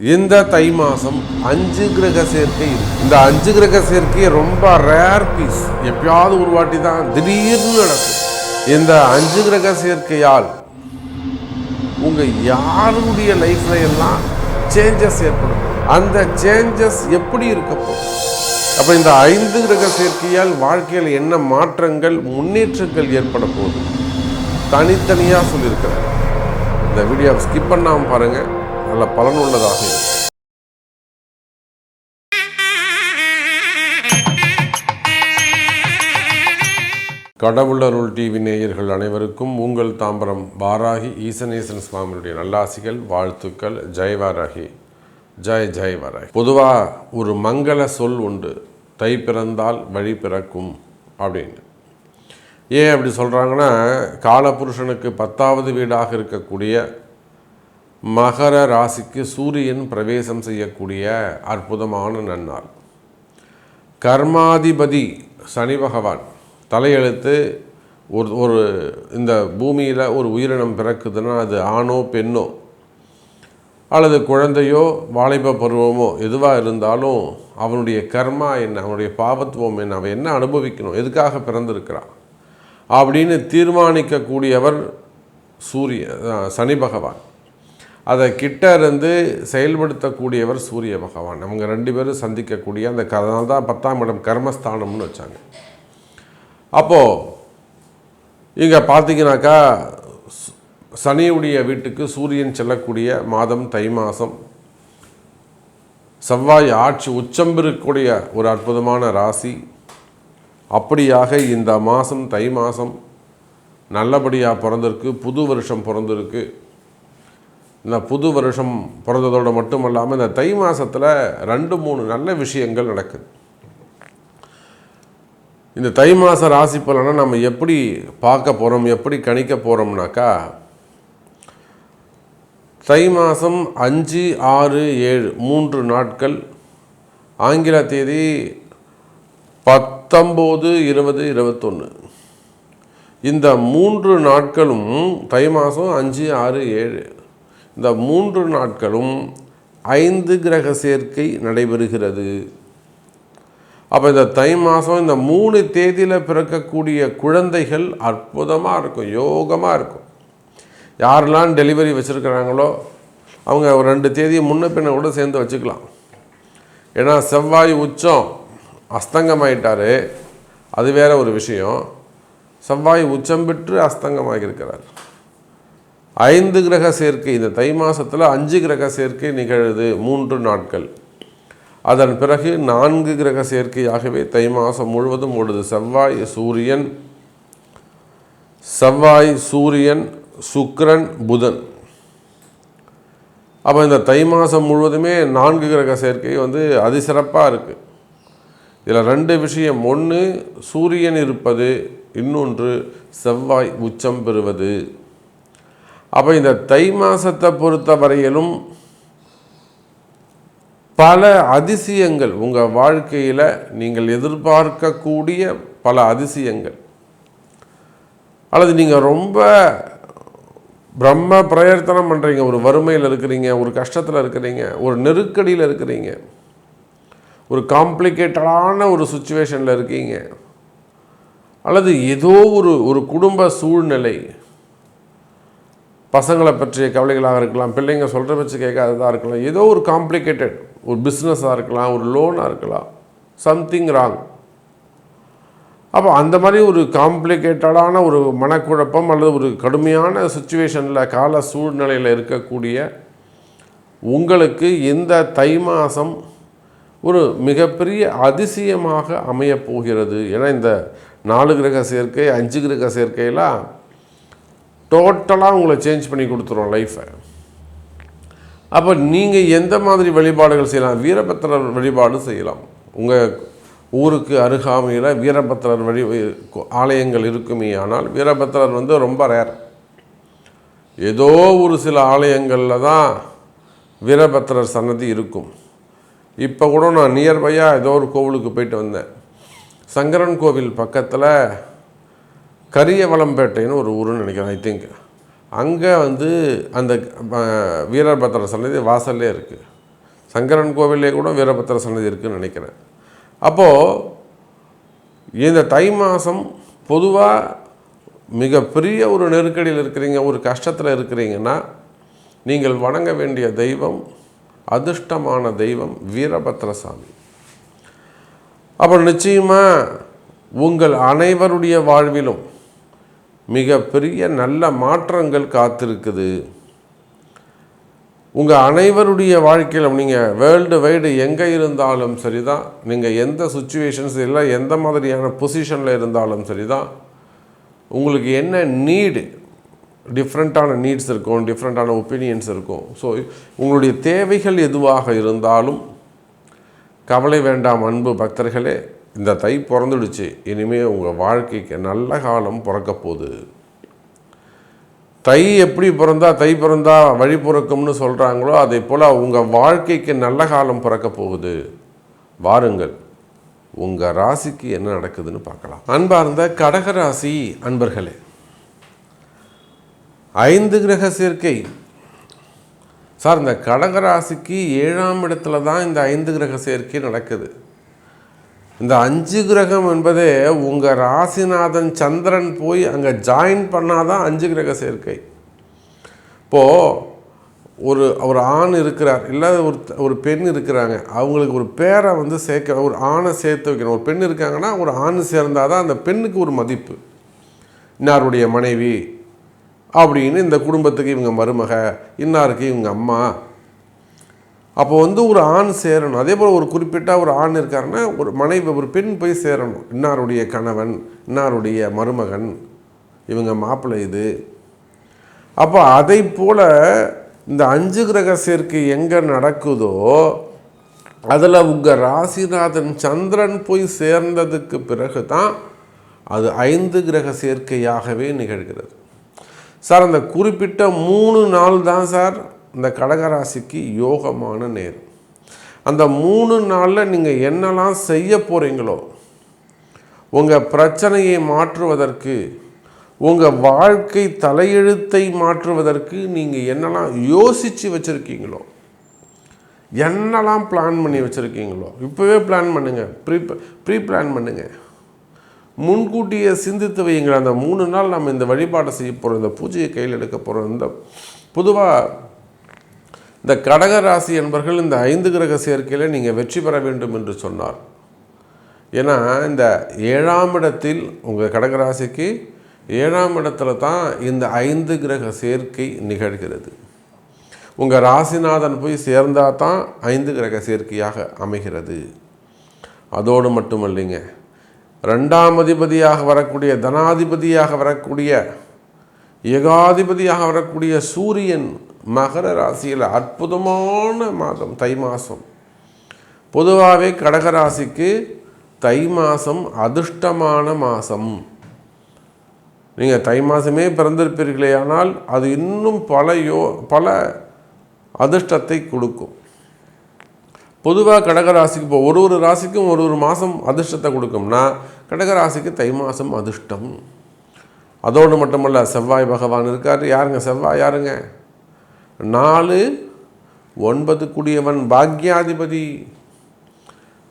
இந்த தை மாதம் அஞ்சு கிரக சேர்க்கை இந்த அஞ்சு கிரக சேர்க்கை ரொம்ப ரேர் பீஸ் எப்பயாவது ஒரு வாட்டி தான் திடீர்னு நடக்கும். இந்த அஞ்சு கிரக சேர்க்கையால் உங்க யாருடைய லைஃப்ல எல்லாம் சேஞ்சஸ் ஏற்படும். அந்த சேஞ்சஸ் எப்படி இருக்க அப்போ அப்ப இந்த ஐந்து கிரக சேர்க்கையால் வாழ்க்கையில் என்ன மாற்றங்கள் முன்னேற்றங்கள் ஏற்பட போகுது? தனித்தனியாக சொல்லியிருக்கிறேன் இந்த வீடியோவை ஸ்கிப் பண்ணாமல் பாருங்கள் நல்ல பலனுள்ளதாக இருக்கும் கடவுள் அருள் டிவி நேயர்கள் அனைவருக்கும் உங்கள் தாம்பரம் வாராகி ஈசனேசன் சுவாமியுடைய நல்லாசிகள் வாழ்த்துக்கள் ஜெய் வாராகி. ஜெய் ஜெய் வாராகி. பொதுவாக ஒரு மங்கள சொல் உண்டு. தை பிறந்தால் வழி பிறக்கும் அப்படின்னு. ஏன் அப்படி சொல்கிறாங்கன்னா காலபுருஷனுக்கு பத்தாவது வீடாக இருக்கக்கூடிய மகர ராசிக்கு சூரியன் பிரவேசம் செய்யக்கூடிய அற்புதமான நன்னாள். கர்மாதிபதி சனி பகவான் தலையெழுத்து ஒரு ஒரு இந்த பூமியில் ஒரு உயிரினம் பிறக்குதுன்னா அது ஆணோ பெண்ணோ அல்லது குழந்தையோ வாலிப பருவமோ எதுவாக இருந்தாலும் அவனுடைய கர்மா என்ன அவனுடைய பாவத்துவம் என்ன அவன் என்ன அனுபவிக்கணும் எதுக்காக பிறந்திருக்கிறான் அப்படின்னு தீர்மானிக்கக்கூடியவர் சூரிய சனி பகவான். அதை கிட்ட இருந்து செயல்படுத்தக்கூடியவர் சூரிய பகவான். அவங்க ரெண்டு பேரும் சந்திக்கக்கூடிய அந்த அதனால தான் பத்தாம் இடம் கர்மஸ்தானம்னு வச்சாங்க. அப்போது இங்கே பார்த்தீங்கன்னாக்கா சனியுடைய வீட்டுக்கு சூரியன் செல்லக்கூடிய மாதம் தை மாதம் செவ்வாய் ஆட்சி உச்சம் இருக்கக்கூடிய ஒரு அற்புதமான ராசி. அப்படியாக இந்த மாதம் தை மாதம் நல்லபடியாக பிறந்திருக்கு புது வருஷம் பிறந்திருக்கு. இந்த புது வருஷம் பிறந்ததோடு மட்டும் இல்லாமல் இந்த தை மாதத்தில் ரெண்டு மூணு நல்ல விஷயங்கள் நடக்குது. இந்த தை மாத ராசி பலனை நம்ம எப்படி பார்க்க போகிறோம் எப்படி கணிக்க போகிறோம்னாக்கா தை மாதம் அஞ்சு ஆறு ஏழு மூன்று நாட்கள் ஆங்கில தேதி பத்தொம்போது இருபது இருபத்தொன்று இந்த மூன்று நாட்களும் தை மாதம் அஞ்சு ஆறு ஏழு இந்த மூன்று நாட்களும் ஐந்து கிரக சேர்க்கை நடைபெறுகிறது. அப்போ இந்த தை மாதம் இந்த மூணு தேதியில் பிறக்கக்கூடிய குழந்தைகள் அற்புதமாக இருக்கும் யோகமாக இருக்கும். யாரெல்லாம் டெலிவரி வச்சுருக்கிறாங்களோ அவங்க ஒரு ரெண்டு தேதியை முன்ன பின்ன கூட சேர்ந்து வச்சுக்கலாம். ஏன்னா செவ்வாய் உச்சம் அஸ்தங்கமாயிட்டார். அது வேற ஒரு விஷயம். செவ்வாய் உச்சம் பெற்று அஸ்தங்கமாகியிருக்கிறார். ஐந்து கிரக சேர்க்கை இந்த தை மாதத்தில் அஞ்சு கிரக சேர்க்கை நிகழுது மூன்று நாட்கள். அதன் பிறகு நான்கு கிரக சேர்க்கையாகவே தை மாதம் முழுவதும் ஓடுது. செவ்வாய் சூரியன் செவ்வாய் சூரியன் சுக்ரன் புதன். அப்போ இந்த தை மாதம் முழுவதுமே நான்கு கிரக சேர்க்கை வந்து அதிசிறப்பாக இருக்குது இதில் ரெண்டு விஷயம். ஒன்று சூரியன் இருப்பது இன்னொன்று செவ்வாய் உச்சம் பெறுவது. அப்போ இந்த தை மாதத்தை பொறுத்த வரையிலும் பல அதிசயங்கள் உங்கள் வாழ்க்கையில் நீங்கள் எதிர்பார்க்கக்கூடிய பல அதிசயங்கள். அல்லது நீங்கள் ரொம்ப பிரம்ம பிரயத்தனம் பண்ணுறீங்க ஒரு வறுமையில் இருக்கிறீங்க ஒரு கஷ்டத்தில் இருக்கிறீங்க ஒரு நெருக்கடியில் இருக்கிறீங்க. ஒரு காம்ப்ளிகேட்டடான ஒரு சுச்சுவேஷனில் இருக்கீங்க. அல்லது ஏதோ ஒரு ஒரு குடும்ப சூழ்நிலை பசங்களை பற்றிய கவலைகளாக இருக்கலாம் பிள்ளைங்க சொல்கிற வச்சு கேட்காததாக இருக்கலாம் ஏதோ ஒரு காம்ப்ளிகேட்டட் ஒரு பிஸ்னஸாக இருக்கலாம் ஒரு லோனாக இருக்கலாம் சம்திங் ராங் அப்போ அந்த மாதிரி ஒரு காம்ப்ளிகேட்டடான ஒரு மனக்குழப்பம் அல்லது ஒரு கடுமையான சுச்சுவேஷனில் கால சூழ்நிலையில் இருக்கக்கூடிய உங்களுக்கு இந்த தை மாதம் ஒரு மிகப்பெரிய அதிசயமாக அமையப் போகிறது. ஏன்னா இந்த நாலு கிரக சேர்க்கை அஞ்சு கிரக சேர்க்கையெல்லாம் டோட்டலாக உங்களை சேஞ்ச் பண்ணி கொடுத்துரும் லைஃப்பை அப்போ நீங்கள் எந்த மாதிரி வழிபாடுகள் செய்யலாம்? வீரபத்திரர் வழிபாடு செய்யலாம். உங்கள் ஊருக்கு அருகாமையில் வீரபத்திரர் வழி ஆலயங்கள் இருக்குமே ஆனால் வீரபத்திரர் வந்து ரொம்ப ரேர் ஏதோ ஒரு சில ஆலயங்களில் தான் வீரபத்திரர் சன்னதி இருக்கும். இப்போ கூட நான் நியர்பையாக ஏதோ ஒரு கோவிலுக்கு போயிட்டு வந்தேன். சங்கரன் கோவில் பக்கத்தில் கரியவளம்பேட்டைன்னு ஒரு ஊருன்னு நினைக்கிறேன் ஐ திங்க் அங்கே வந்து அந்த வீரபத்திர சன்னதி வாசல்லே இருக்குது சங்கரன் கோவிலே கூட வீரபத்திர சன்னதி இருக்குன்னு நினைக்கிறேன். அப்போது இந்த தை மாதம் பொதுவாக மிகப்பெரிய ஒரு நெருக்கடியில் இருக்கிறீங்க ஒரு கஷ்டத்தில் இருக்கிறீங்கன்னா நீங்கள் வணங்க வேண்டிய தெய்வம் அதிர்ஷ்டமான தெய்வம் வீரபத்ரசாமி அப்போ நிச்சயமாக உங்கள் அனைவருடைய வாழ்விலும் மிகப்பெரிய நல்ல மாற்றங்கள் காத்திருக்குது. உங்கள் அனைவருடைய வாழ்க்கையில் நீங்கள் வேர்ல்டு வைடு எங்கே இருந்தாலும் சரி தான் நீங்கள் எந்த சுச்சுவேஷன்ஸ் இல்லை எந்த மாதிரியான பொசிஷனில் இருந்தாலும் சரி தான் உங்களுக்கு என்ன நீடு டிஃப்ரெண்ட்டான நீட்ஸ் இருக்கும் டிஃப்ரெண்ட்டான ஒப்பீனியன்ஸ் இருக்கும். ஸோ உங்களுடைய தேவைகள் எதுவாக இருந்தாலும் கவலை வேண்டாம் அன்பு பக்தர்களே. இந்த தை பிறந்துடுச்சு. இனிமேல் உங்கள் வாழ்க்கைக்கு நல்ல காலம் பிறக்க போகுது. தை எப்படி பிறந்தா தை பிறந்தா வழி பிறக்கும்னு சொல்கிறாங்களோ அதே போல் உங்கள் வாழ்க்கைக்கு நல்ல காலம் பிறக்க போகுது. வாருங்கள் உங்கள் ராசிக்கு என்ன நடக்குதுன்னு பார்க்கலாம். அன்பார்ந்த கடகராசி அன்பர்களே ஐந்து கிரக சேர்க்கை. சார் இந்த கடகராசிக்கு ஏழாம் இடத்துல தான் இந்த ஐந்து கிரக சேர்க்கை நடக்குது. இந்த அஞ்சு கிரகம் என்பதே உங்கள் ராசிநாதன் சந்திரன் போய் அங்கே ஜாயின் பண்ணாதான் அஞ்சு கிரக சேர்க்கை. இப்போது ஒரு ஒரு ஆண் இருக்கிறார் இல்லை ஒரு ஒரு பெண் இருக்கிறாங்க அவங்களுக்கு ஒரு பேரை வந்து சேர்க்க ஒரு ஆணை சேர்த்து வைக்கணும். ஒரு பெண் இருக்காங்கன்னா ஒரு ஆண் சேர்ந்தால் தான் அந்த பெண்ணுக்கு ஒரு மதிப்பு. இன்னாருடைய மனைவி அப்படின்னு இந்த குடும்பத்துக்கு இவங்க மருமக இன்னாருக்கு இவங்க அம்மா அப்போ வந்து ஒரு ஆண் சேரணும். அதே போல் ஒரு குறிப்பிட்ட ஒரு ஆண் இருக்காருன்னா ஒரு மனைவி ஒரு பெண் போய் சேரணும். இன்னாருடைய கணவன் இன்னாருடைய மருமகன் இவங்க மாப்பிள்ளை இது. அப்போ அதை போல் இந்த அஞ்சு கிரக சேர்க்கை எங்கே நடக்குதோ அதில் உங்கள் ராசிநாதன் சந்திரன் போய் சேர்ந்ததுக்கு பிறகு தான் அது ஐந்து கிரக சேர்க்கையாகவே நிகழ்கிறது. சார் அந்த குறிப்பிட்ட மூணு நாள் தான் சார் இந்த கடகராசிக்கு யோகமான நேரம் அந்த மூணு நாளில் நீங்கள் என்னெல்லாம் செய்ய போகிறீங்களோ உங்கள் பிரச்சனையை மாற்றுவதற்கு உங்கள் வாழ்க்கை தலையெழுத்தை மாற்றுவதற்கு நீங்கள் என்னெல்லாம் யோசித்து வச்சுருக்கீங்களோ என்னெல்லாம் பிளான் பண்ணி வச்சுருக்கீங்களோ இப்போவே பிளான் பண்ணுங்கள் ப்ரீ ப்ரீ பிளான் பண்ணுங்கள் முன்கூட்டியே சிந்தித்து வையுங்கள். அந்த மூணு நாள் நம்ம இந்த வழிபாட்டை செய்ய போகிறோம் இந்த பூஜையை கையில் எடுக்க போகிறோம் இந்த பொதுவாக இந்த கடக ராசி என்பர்கள் இந்த ஐந்து கிரக சேர்க்கையில் நீங்கள் வெற்றி பெற வேண்டும் என்று சொன்னார். ஏன்னா இந்த ஏழாம் இடத்தில் உங்கள் கடகராசிக்கு ஏழாம் இடத்துல தான் இந்த ஐந்து கிரக சேர்க்கை நிகழ்கிறது. உங்கள் ராசிநாதன் போய் சேர்ந்தால் தான் ஐந்து கிரக சேர்க்கையாக அமைகிறது. அதோடு மட்டும் இல்லைங்க ரெண்டாம் அதிபதியாக வரக்கூடிய தனாதிபதியாக வரக்கூடிய ஏகாதிபதியாக வரக்கூடிய சூரியன் மகர ராசியில் அற்புதமான மாதம் தை மாதம் பொதுவாகவே கடகராசிக்கு தை மாதம் அதிர்ஷ்டமான மாதம் நீங்கள் தை மாதமே பிறந்திருப்பீர்களே ஆனால் அது இன்னும் பல யோ பல அதிர்ஷ்டத்தை கொடுக்கும். பொதுவாக கடகராசிக்கு இப்போ ஒரு ஒரு ராசிக்கும் ஒரு ஒரு மாதம் அதிர்ஷ்டத்தை கொடுக்கும்னா கடகராசிக்கு தை மாதம் அதிர்ஷ்டம். அதோடு மட்டுமல்ல செவ்வாய் பகவான் இருக்கார். யாருங்க? செவ்வாய் யாருங்க? நாலு ஒன்பது குடியவன் பாக்யாதிபதி.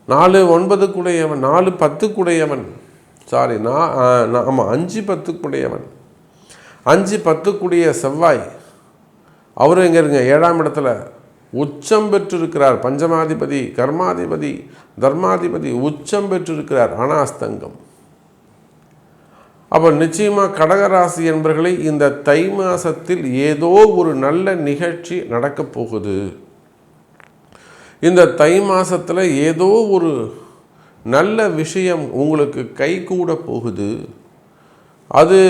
நாலு ஒன்பது குடையவன் நாலு பத்து குடையவன் சாரி நான் ஆமாம் அஞ்சு பத்து குடையவன் அஞ்சு பத்து குடிய செவ்வாய். அவரும் எங்கே இருங்க? ஏழாம் இடத்துல. உச்சம் பெற்றிருக்கிறார். பஞ்சமாதிபதி கர்மாதிபதி தர்மாதிபதி உச்சம் பெற்றிருக்கிறார். அனாஸ்தங்கம். அப்போ நிச்சயமாக கடகராசி என்பர்களை இந்த தை மாதத்தில் ஏதோ ஒரு நல்ல நிகழ்ச்சி நடக்கப் போகுது. இந்த தை மாதத்தில் ஏதோ ஒரு நல்ல விஷயம் உங்களுக்கு கைகூட போகுது. அது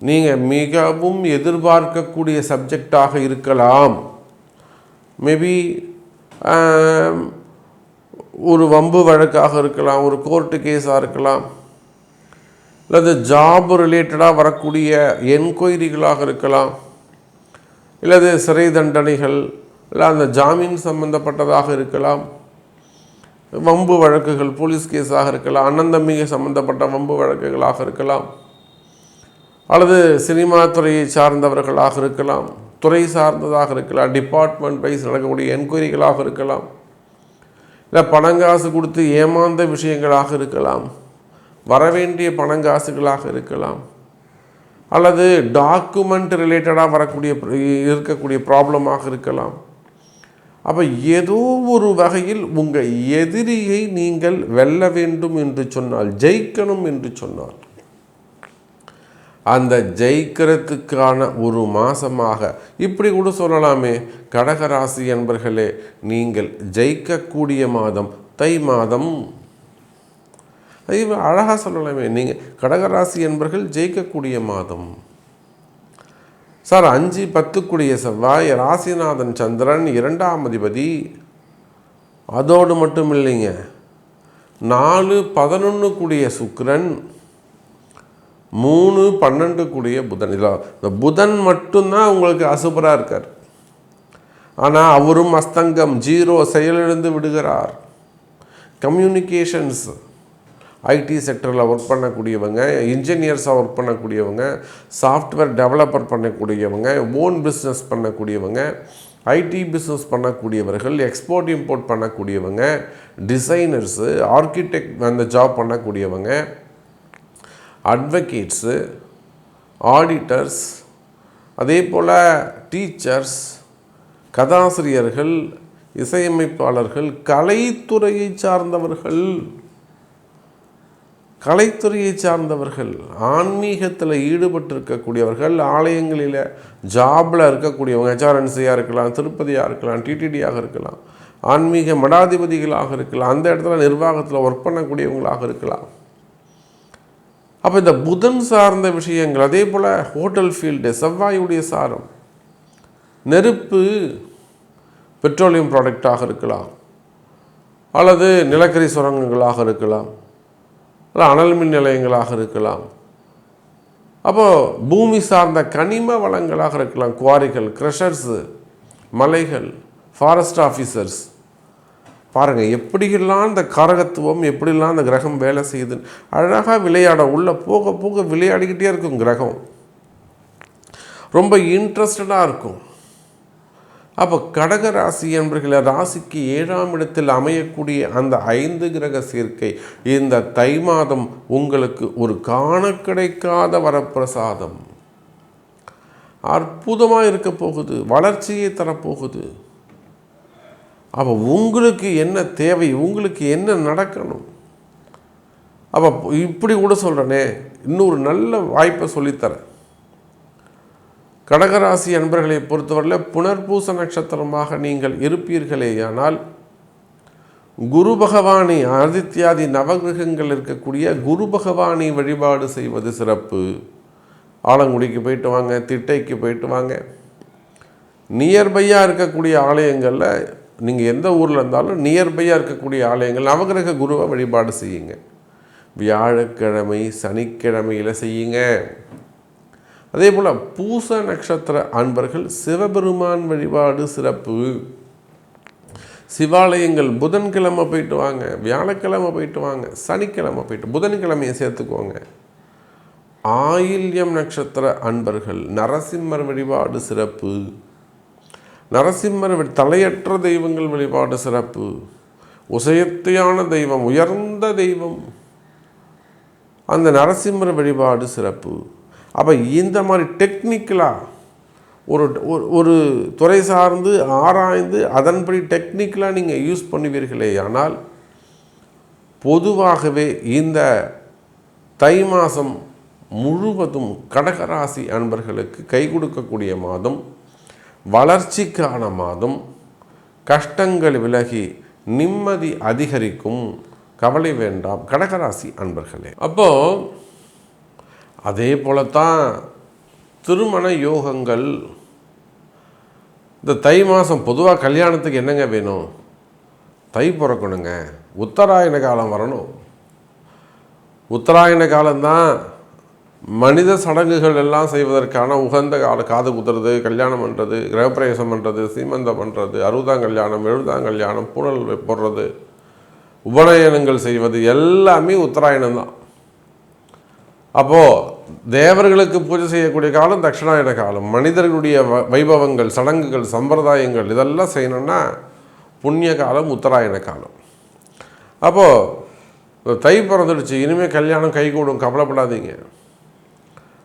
நீங்கள் மிகவும் எதிர்பார்க்கக்கூடிய சப்ஜெக்டாக இருக்கலாம். மேபி ஒரு வம்பு வழக்காக இருக்கலாம் ஒரு கோர்ட்டு கேஸாக இருக்கலாம். அல்லது ஜாப் ரிலேட்டடாக வரக்கூடிய என்கொயரிகளாக இருக்கலாம் இல்லது சிறை தண்டனைகள் இல்லை அந்த ஜாமீன் சம்பந்தப்பட்டதாக இருக்கலாம் வம்பு வழக்குகள் போலீஸ் கேஸாக இருக்கலாம் அண்ணன் சம்பந்தப்பட்ட வம்பு வழக்குகளாக இருக்கலாம் அல்லது சினிமா துறையை சார்ந்தவர்களாக இருக்கலாம் துறை சார்ந்ததாக இருக்கலாம் டிபார்ட்மெண்ட் வைஸ் நடக்கக்கூடிய என்கொயரிகளாக இருக்கலாம் இல்லை பணங்காசு கொடுத்து ஏமாந்த விஷயங்களாக இருக்கலாம் வரவேண்டிய பணங்காசுகளாக இருக்கலாம். அல்லது டாக்குமெண்ட் ரிலேட்டடாக வரக்கூடிய இருக்கக்கூடிய ப்ராப்ளமாக இருக்கலாம். அப்போ ஏதோ ஒரு வகையில் உங்கள் எதிரியை நீங்கள் வெல்ல வேண்டும் என்று சொன்னால் ஜெயிக்கணும் என்று சொன்னால் அந்த ஜெயிக்கிறதுக்கான ஒரு மாதமாக இப்படி கூட சொல்லலாமே கடகராசி என்பர்களே நீங்கள் ஜெயிக்கக்கூடிய மாதம் தை மாதம் இவன் அழகாக சொல்லலாமே. நீங்கள் கடகராசி என்பர்கள் ஜெயிக்கக்கூடிய மாதம். சார் அஞ்சு பத்துக்குடிய செவ்வாய் ராசிநாதன் சந்திரன் இரண்டாம் அதிபதி. அதோடு மட்டும் இல்லைங்க. நாலு பதினொன்று கூடிய சுக்கரன். மூணு பன்னெண்டு கூடிய புதன். இதில் இந்த புதன் மட்டும்தான் உங்களுக்கு அசுபராக இருக்கார். ஆனால் அவரும் அஸ்தங்கம் ஜீரோ செயலிழந்து விடுகிறார். கம்யூனிகேஷன்ஸ். ஐடி செக்டரில் ஒர்க் பண்ணக்கூடியவங்க இன்ஜினியர்ஸாக ஒர்க் பண்ணக்கூடியவங்க சாஃப்ட்வேர் டெவலப்பர் பண்ணக்கூடியவங்க ஓன் பிஸ்னஸ் பண்ணக்கூடியவங்க ஐடி பிஸ்னஸ் பண்ணக்கூடியவர்கள் எக்ஸ்போர்ட் இம்போர்ட் பண்ணக்கூடியவங்க டிசைனர்ஸு ஆர்கிடெக்ட் அந்த ஜாப் பண்ணக்கூடியவங்க அட்வொகேட்ஸு ஆடிட்டர்ஸ் அதே போல் டீச்சர்ஸ் கதாசிரியர்கள் இசையமைப்பாளர்கள் கலைத்துறையை சார்ந்தவர்கள். கலைத்துறையை சார்ந்தவர்கள் ஆன்மீகத்தில் ஈடுபட்டிருக்கக்கூடியவர்கள் ஆலயங்களில் ஜாபில் இருக்கக்கூடியவங்க ஹெச்ஆர்என்சியாக இருக்கலாம் திருப்பதியாக இருக்கலாம் டிடிடியாக இருக்கலாம் ஆன்மீக மடாதிபதிகளாக இருக்கலாம் அந்த இடத்துல நிர்வாகத்தில் ஒர்க் பண்ணக்கூடியவங்களாக இருக்கலாம். அப்போ இந்த புதன் சார்ந்த விஷயங்கள் அதே போல் ஹோட்டல் ஃபீல்டு செவ்வாயுடைய சாரம் நெருப்பு பெட்ரோலியம் ப்ராடக்டாக இருக்கலாம் அல்லது நிலக்கரி சுரங்கங்களாக இருக்கலாம். இல்லை அனல் மின் நிலையங்களாக இருக்கலாம். அப்போது பூமி சார்ந்த கனிம வளங்களாக இருக்கலாம். குவாரிகள் க்ரஷர்ஸு மலைகள் ஃபாரஸ்ட் ஆஃபீஸர்ஸ் பாருங்கள் எப்படியெல்லாம் இந்த காரகத்துவம் எப்படிலாம் அந்த கிரகம் வேலை செய்யுது. அழகாக விளையாட உள்ளே போக போக விளையாடிக்கிட்டே இருக்கும் கிரகம். ரொம்ப இன்ட்ரெஸ்டடாக இருக்கும். அப்போ கடக ராசி என்பர்களை ராசிக்கு ஏழாம் இடத்தில் அமையக்கூடிய அந்த ஐந்து கிரக சேர்க்கை இந்த தை மாதம் உங்களுக்கு ஒரு காண கிடைக்காத வரப்பிரசாதம். அற்புதமாக இருக்க போகுது வளர்ச்சியை தரப்போகுது. அப்போ உங்களுக்கு என்ன தேவை உங்களுக்கு என்ன நடக்கணும்? அப்போ இப்படி கூட சொல்கிறேனே இன்னொரு நல்ல வாய்ப்பை சொல்லித்தரேன். கடகராசி அன்பர்களை பொறுத்தவரையில் புனர்பூச நட்சத்திரமாக நீங்கள் இருப்பீர்களேயானால் குரு பகவானை ஆதித்யாதி நவகிரகங்கள் இருக்கக்கூடிய குரு பகவானை வழிபாடு செய்வது சிறப்பு. ஆலங்குடிக்கு போயிட்டு வாங்க திட்டைக்கு போயிட்டு வாங்க. நியர்பையாக இருக்கக்கூடிய ஆலயங்களில் நீங்கள் எந்த ஊரில் இருந்தாலும் நியர்பையாக இருக்கக்கூடிய ஆலயங்கள் நவகிரக குருவை வழிபாடு செய்யுங்க. வியாழக்கிழமை சனிக்கிழமையில் செய்யுங்க. அதே போல் பூச நட்சத்திர அன்பர்கள் சிவபெருமான் வழிபாடு சிறப்பு. சிவாலயங்கள் புதன்கிழமை போயிட்டு வாங்க வியாழக்கிழமை போயிட்டு வாங்க சனிக்கிழமை போயிட்டு புதன்கிழமையை சேர்த்துக்கோங்க. ஆயில்யம் நட்சத்திர அன்பர்கள் நரசிம்மர் வழிபாடு சிறப்பு. நரசிம்மர் தலையற்ற தெய்வங்கள் வழிபாடு சிறப்பு. உசயத்தையான தெய்வம் உயர்ந்த தெய்வம். அந்த நரசிம்மர் வழிபாடு சிறப்பு. அப்போ இந்த மாதிரி டெக்னிக்கலாக ஒரு ஒரு துறை சார்ந்து ஆராய்ந்து அதன்படி டெக்னிக்கலாக நீங்கள் யூஸ் பண்ணுவீர்களே ஆனால் பொதுவாகவே இந்த தை மாதம் முழுவதும் கடகராசி அன்பர்களுக்கு கை கொடுக்கக்கூடிய மாதம் வளர்ச்சிக்கான மாதம் கஷ்டங்கள் விலகி நிம்மதி அதிகரிக்கும் கவலை வேண்டாம் கடகராசி அன்பர்களே. அப்போது அதே போலத்தான் திருமண யோகங்கள். இந்த தை மாதம் பொதுவாக கல்யாணத்துக்கு என்னங்க வேணும்? தை பிறக்கணுங்க. உத்தராயண காலம் வரணும். உத்தராயண காலம்தான் மனித சடங்குகள் எல்லாம் செய்வதற்கான உகந்த கால காது குத்துறது கல்யாணம் பண்ணுறது கிரகப்பிரவேசம் பண்ணுறது சீமந்தம் பண்ணுறது அறுபதாம் கல்யாணம் எழுபதாம் கல்யாணம் பூனல் போடுறது உபநயனங்கள் செய்வது எல்லாமே உத்தராயணம் தான் அப்போது தேவர்களுக்கு பூஜை செய்யக்கூடிய காலம் தட்சிணாயன காலம். மனிதர்களுடைய வ- வைபவங்கள் சடங்குகள் சம்பிரதாயங்கள் இதெல்லாம் செய்யணும்னா புண்ணிய காலம் உத்தராயண காலம். அப்போது தை பிறந்துடுச்சு இனிமேல் கல்யாணம் கைகூடும் கவலைப்படாதீங்க.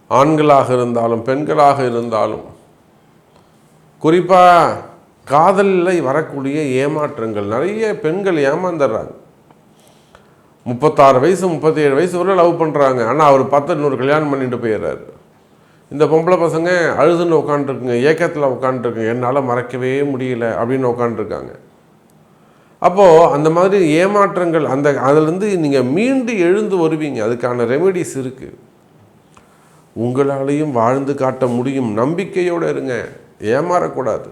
ஆண்களாக இருந்தாலும் பெண்களாக இருந்தாலும் குறிப்பாக காதலில் வரக்கூடிய ஏமாற்றங்கள். நிறைய பெண்கள் ஏமாந்துடுறாங்க. முப்பத்தாறு வயசு முப்பத்தேழு வயசு வரை லவ் பண்ணுறாங்க ஆனால் அவர் பார்த்து இன்னொரு கல்யாணம் பண்ணிட்டு போயிடுறாரு. இந்த பொம்பளை பசங்க அழுதுன்னு உட்காந்துருக்குங்க ஏக்கத்தில் உட்காந்துருக்குங்க என்னால் மறக்கவே முடியல அப்படின்னு உட்காந்துருக்காங்க அப்போது அந்த மாதிரி ஏமாற்றங்கள் அந்த அதிலேருந்து நீங்கள் மீண்டு எழுந்து வருவீங்க. அதுக்கான ரெமெடிஸ் இருக்குது உங்களாலையும் வாழ்ந்து காட்ட முடியும். நம்பிக்கையோடு இருங்க. ஏமாறக்கூடாது.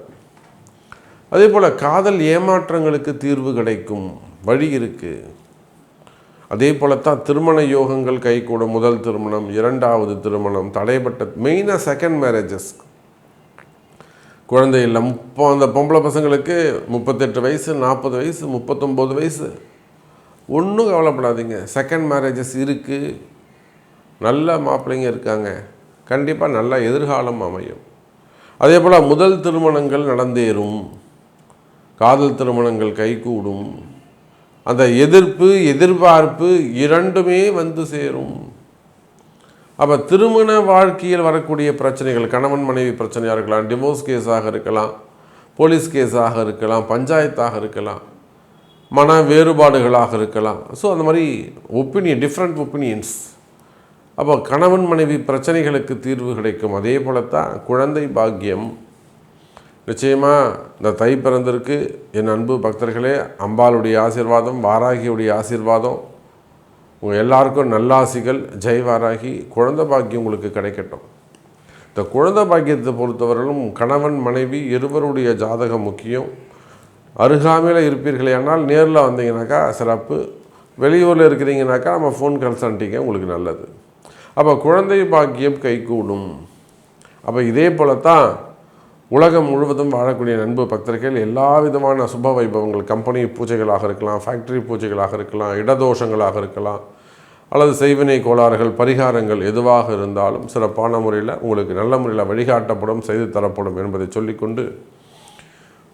அதே போல் காதல் ஏமாற்றங்களுக்கு தீர்வு கிடைக்கும். வழி இருக்குது அதே போலத்தான் திருமண யோகங்கள் கைகூடும் முதல் திருமணம் இரண்டாவது திருமணம் தடைப்பட்ட மெயினாக செகண்ட் மேரேஜஸ் குழந்தை இல்லை முப்போ அந்த பொம்பளை பசங்களுக்கு முப்பத்தெட்டு வயசு நாற்பது வயசு முப்பத்தொம்போது வயசு. ஒன்றும் கவலைப்படாதீங்க. செகண்ட் மேரேஜஸ் இருக்குது நல்ல மாப்பிள்ளைங்க இருக்காங்க. கண்டிப்பாக நல்ல எதிர்காலம் அமையும். அதே போல் முதல் திருமணங்கள் நடந்தேறும். காதல் திருமணங்கள் கைகூடும். அந்த எதிர்ப்பு எதிர்பார்ப்பு இரண்டுமே வந்து சேரும். அப்போ திருமண வாழ்க்கையில் வரக்கூடிய பிரச்சனைகள் கணவன் மனைவி பிரச்சனையாக இருக்கலாம் டிவோர்ஸ் கேஸாக இருக்கலாம் போலீஸ் கேஸாக இருக்கலாம் பஞ்சாயத்தாக இருக்கலாம் மன வேறுபாடுகளாக இருக்கலாம். ஸோ அந்த மாதிரி ஒப்பீனியன் டிஃப்ரெண்ட் ஒப்பீனியன்ஸ் அப்போ கணவன் மனைவி பிரச்சனைகளுக்கு தீர்வு கிடைக்கும். அதே போலத்தான் குழந்தை பாக்கியம் நிச்சயமாக இந்த தை பிறந்திருக்கு. என் அன்பு பக்தர்களே அம்பாளுடைய ஆசீர்வாதம் வாராகியுடைய ஆசீர்வாதம். உங்கள் எல்லாருக்கும் நல்லாசிகள். ஜெய் வாராகி. குழந்தை பாக்கியம் உங்களுக்கு கிடைக்கட்டும். இந்த குழந்தை பாக்கியத்தை பொறுத்தவரையிலும் கணவன் மனைவி இருவருடைய ஜாதகம் முக்கியம். அருகாமையில் இருப்பீர்களே ஆனால் நேரில் வந்தீங்கனாக்கா சிறப்பு. வெளியூரில் இருக்கிறீங்கனாக்கா நம்ம ஃபோன் கன்சல்ட்டிங்க உங்களுக்கு நல்லது. அப்போ குழந்தை பாக்கியம் கைகூடும். அப்போ இதே போலத்தான் உலகம் முழுவதும் வாழக்கூடிய நண்பு பக்தர்கள் எல்லா விதமான சுப வைபவங்கள் கம்பெனி பூஜைகளாக இருக்கலாம் ஃபேக்டரி பூஜைகளாக இருக்கலாம் இடதோஷங்களாக இருக்கலாம் அல்லது செய்வினை கோளாறுகள் பரிகாரங்கள் எதுவாக இருந்தாலும் சிறப்பான முறையில் உங்களுக்கு நல்ல முறையில் வழிகாட்டப்படும் செய்து தரப்படும் என்பதை சொல்லிக்கொண்டு